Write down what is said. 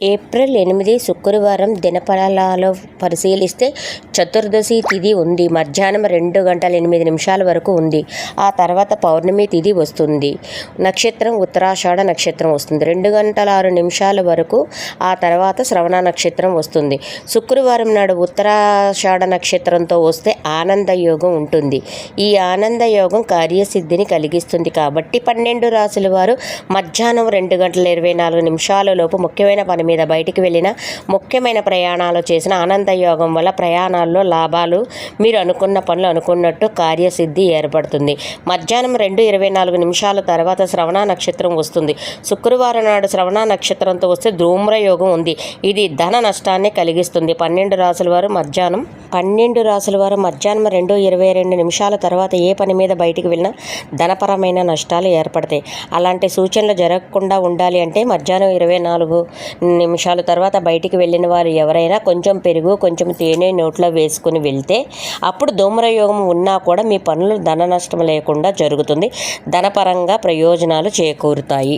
April ఎనిమిది శుక్రవారం దినఫలాలు పరిశీలిస్తే చతుర్దశి తిథి ఉంది. మధ్యాహ్నం రెండు గంటల ఎనిమిది నిమిషాల వరకు ఉంది. ఆ తర్వాత పౌర్ణమి తిథి వస్తుంది. నక్షత్రం ఉత్తరాషాఢ నక్షత్రం వస్తుంది. రెండు గంటల ఆరు నిమిషాల వరకు ఆ తర్వాత శ్రవణ నక్షత్రం వస్తుంది. శుక్రవారం నాడు ఉత్తరాషాఢ నక్షత్రంతో వస్తే ఆనంద యోగం ఉంటుంది. ఈ ఆనంద యోగం కార్యసిద్ధిని కలిగిస్తుంది. కాబట్టి పన్నెండు రాశుల వారు మధ్యాహ్నం రెండు గంటల ఇరవై నాలుగు నిమిషాల లోపు ముఖ్యమైన పని మీద బయటికి వెళ్ళిన ముఖ్యమైన ప్రయాణాలు చేసిన ఆనంద యోగం వల్ల ప్రయాణాల్లో లాభాలు మీరు అనుకున్న పనులు అనుకున్నట్టు కార్యసిద్ధి ఏర్పడుతుంది. మధ్యాహ్నం రెండు ఇరవై నాలుగు నిమిషాల తర్వాత శ్రవణ నక్షత్రం వస్తుంది. శుక్రవారం నాడు శ్రవణ నక్షత్రంతో వస్తే ధూమ్రయోగం ఉంది. ఇది ధన నష్టాన్ని కలిగిస్తుంది. పన్నెండు రాసుల వారు మధ్యాహ్నం పన్నెండు రాసుల వారు మధ్యాహ్నం రెండు ఇరవై రెండు నిమిషాల తర్వాత ఏ పని మీద బయటికి వెళ్ళినా ధనపరమైన నష్టాలు ఏర్పడతాయి. అలాంటి సూచనలు జరగకుండా ఉండాలి అంటే మధ్యాహ్నం ఇరవై నాలుగు నిమిషాల తర్వాత బయటికి వెళ్ళిన వారు ఎవరైనా కొంచెం పెరుగు కొంచెం తేనె నోట్లో వేసుకుని వెళ్తే అప్పుడు ధూమ్రయోగం ఉన్నా కూడా మీ పనులు ధన నష్టం లేకుండా జరుగుతుంది. ధనపరంగా ప్రయోజనాలు చేకూరుతాయి.